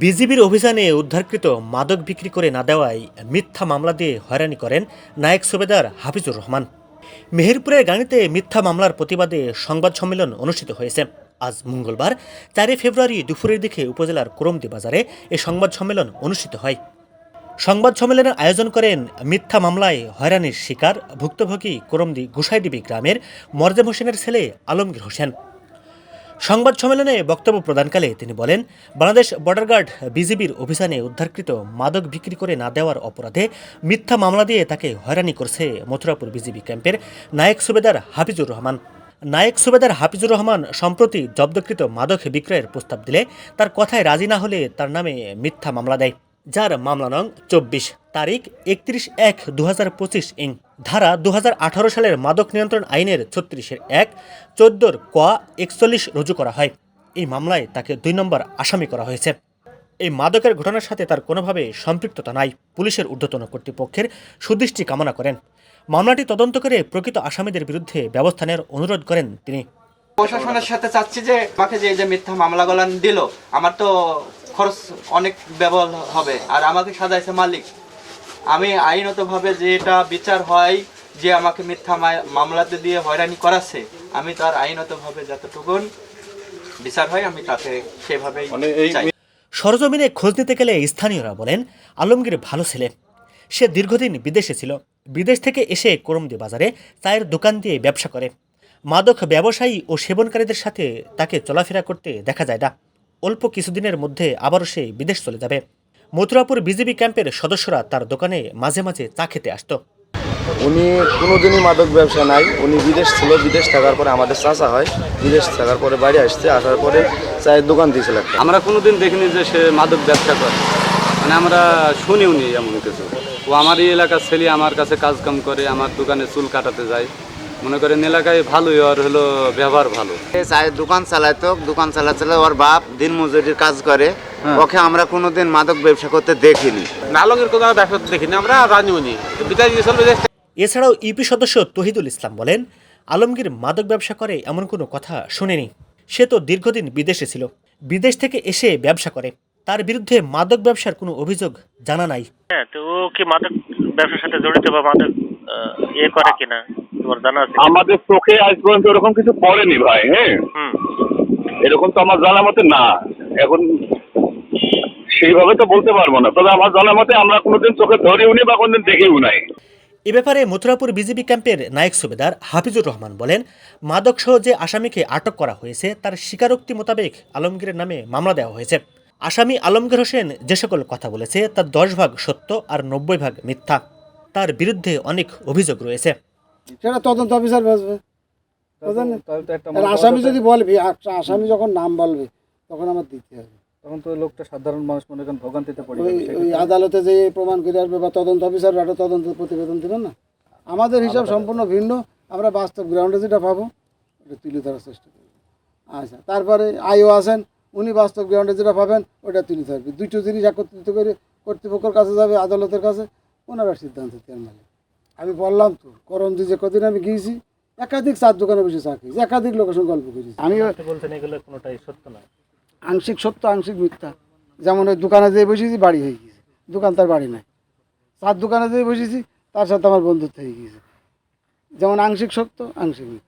বিজিবির অভিযানে উদ্ধারকৃত মাদক বিক্রি করে না দেওয়ায় মিথ্যা মামলা দিয়ে হয়রানি করেন নায়ক সুবেদার হাফিজুর রহমান। মেহেরপুরের গাড়িতে মিথ্যা মামলার প্রতিবাদে সংবাদ সম্মেলন অনুষ্ঠিত হয়েছে। আজ মঙ্গলবার, চারই ফেব্রুয়ারি দুপুরের দিকে উপজেলার করমদি বাজারে এ সংবাদ সম্মেলন অনুষ্ঠিত হয়। সংবাদ সম্মেলনের আয়োজন করেন মিথ্যা মামলায় হয়রানির শিকার ভুক্তভোগী করমদি গুসাইডিবি গ্রামের মরজেম হোসেনের ছেলে আলমগীর হোসেন। সংবাদ সম্মেলনে বক্তব্য প্রদানকালে তিনি বলেন, বাংলাদেশ বর্ডার গার্ড বিজিবির অভিযানে উদ্ধারকৃত মাদক বিক্রি করে না দেওয়ার অপরাধে মিথ্যা মামলা দিয়ে তাকে হয়রানি করছে মথুরাপুর বিজিবি ক্যাম্পের নায়ক সুবেদার হাফিজুর রহমান। নায়ক সুবেদার হাফিজুর রহমান সম্প্রতি জব্দকৃত মাদক বিক্রয়ের প্রস্তাব দিলে তার কথায় রাজি না হলে তার নামে মিথ্যা মামলা দেয়, যার মামলা নং চব্বিশ। তারিখ একত্রিশ এক দু হাজার পঁচিশ ইং। ধারা দু আঠারো সালের মাদক নিয়ন্ত্রণ আইনের ছত্রিশের এক, চোদ্দোর ক, একচল্লিশ রুজু করা হয়। এই মামলায় তাকে দুই নম্বর আসামি করা হয়েছে। এই মাদকের ঘটনার সাথে তার কোনোভাবে সম্পৃক্ততা নাই, পুলিশের ঊর্ধ্বতন কর্তৃপক্ষের সুদৃষ্টি কামনা করেন। মামলাটি তদন্ত করে প্রকৃত আসামিদের বিরুদ্ধে ব্যবস্থা নেওয়ার অনুরোধ করেন তিনি। প্রশাসনের সাথে চাচ্ছি যে, আমাকে যে যে মিথ্যা মামলাগুলো দিল, আমার তো খরচ অনেক ব্যবহার হবে। আর আমাকে সাজাইছে মালিক। আমি আইনতভাবে যেটা বিচার হয় যে আমাকে মিথ্যা মামলাতে দিয়ে হয়রানি করাচ্ছে আমি তার আইনতভাবে যতটুকুন বিচার হয় আমি তাকে সেভাবেই চাই। সরজমিনে খোঁজ নিতে গেলে স্থানীয়রা বলেন আলমগীর ভালো ছেলে সে দীর্ঘদিন বিদেশে ছিল। বিদেশ থেকে এসে করমদি বাজারে চায়ের দোকান দিয়ে ব্যবসা করে। মাদক ব্যবসায়ী ও সেবনকারীদের সাথে তাকে চলাফেরা করতে দেখা যায় না। অল্প কিছুদিনের মধ্যে আবারও সে বিদেশ চলে যাবে। মথুরাপুর বিজিবি ক্যাম্পের সদস্যরা তার দোকানে মাঝে মাঝে চা খেতে আসতো। উনি কোনোদিনই মাদক ব্যবসা নাই। উনি বিদেশ ছিল বিদেশ থাকার পরে আমাদের চাচা হয়। বিদেশ থাকার পরে বাড়ি আসছে আসার পরে চায়ের দোকান দিয়েছিল একটা। আমরা কোনোদিন দেখিনি যে সে মাদক ব্যবসা করে। মানে আমরা শুনিও নি এমন কিছু। ও আমার এই এলাকার ছেলে আমার কাছে কাজ কাম করে আমার দোকানে চুল কাটাতে যায়। মনে করেন এলাকায় ভালোই ওর হলো ব্যবহার ভালো। চায়ের দোকান চালাতো দোকান চালাতে ওর বাপ দিন মজুরির কাজ করে। ওকে আমরা কোনোদিন মাদক ব্যবসা করতে দেখিনি। নালঙ্গের কোনো ব্যবসা দেখিনি আমরা জানিও নি বিদায় গিয়েছিল বিদেশ এছাড়াও ইউপি সদস্য তহিদুল ইসলাম বলেন আলমগীর মাদক ব্যবসা করে এমন কোনো কথা শুনেনি। সে তো দীর্ঘদিন বিদেশে ছিল। বিদেশ থেকে এসে ব্যবসা করে। তার বিরুদ্ধে মাদক ব্যবসার কোনো অভিযোগ জানা নাই। হ্যাঁ তো ও কি মাদক ব্যবসার সাথে জড়িত বা মাদক ইয়ে করে কিনা? তোমার জানা আছে। আমাদের চোখে আজ পর্যন্ত ওরকম কিছু পড়েনি ভাই হ্যাঁ? এরকম তো আমার জানা মতে না। এখন সেইভাবে তো বলতে পারব না। তবে আমার জানা মতে আমরা কোনোদিন চোখে ধরেও নি বা কোনোদিন দেখেও নাই। এ ব্যাপারে মথুরাপুর বিজিবি ক্যাম্পের নায়ক সুবেদার হাফিজুর রহমান বলেন মাদকসহ যে আসামিকে আটক করা হয়েছে তার স্বীকারোক্তি মোতাবেক আলমগীরের নামে মামলা দেওয়া হয়েছে। আসামি আলমগীর হোসেন যে সকল কথা বলেছে তার দশ ভাগ সত্য আর নব্বই ভাগ মিথ্যা। তার বিরুদ্ধে অনেক অভিযোগ রয়েছে। সেটা তদন্ত অফিসার বসবে? আসামি যদি বলবি আসামি যখন নাম বলবে তখন আমার দিতে হবে। তখন তো লোকটা সাধারণ মানুষ মনে করেন ভোগান্তিতে পড়ে ওই ওই আদালতে যে প্রমাণ করে আসবে বা তদন্ত অফিসার একটা তদন্ত প্রতিবেদন দেবেন না? আমাদের হিসাব সম্পূর্ণ ভিন্ন। আমরা বাস্তব গ্রাউন্ডে যেটা পাবো ওটা তুলে ধরার চেষ্টা করব। আচ্ছা তারপরে আইও আছেন উনি বাস্তব গ্রাউন্ডে যেটা পাবেন ওটা তুলে ধরবে। দুটো জিনিস একত্রিত করে কর্তৃপক্ষের কাছে যাবে আদালতের কাছে ওনারা সিদ্ধান্ত দেন মানে আমি বললাম তো করন্দি যে কদিন আমি গিয়েছি একাধিক চার দোকানে বসে চা খেয়েছি একাধিক লোকের সঙ্গে গল্প করেছি। আমি বলছেন এগুলো কোনোটাই সত্য না। আংশিক সত্য আংশিক মিথ্যা। যেমন ওই দোকানে যেয়ে বসেছি বাড়ি হয়ে গিয়েছে। দোকান তার বাড়ি নাই। চার দোকানে যেয়ে বসেছি তার সাথে আমার বন্ধুত্ব হয়ে গিয়েছে। যেমন আংশিক সত্য আংশিক মিথ্যা।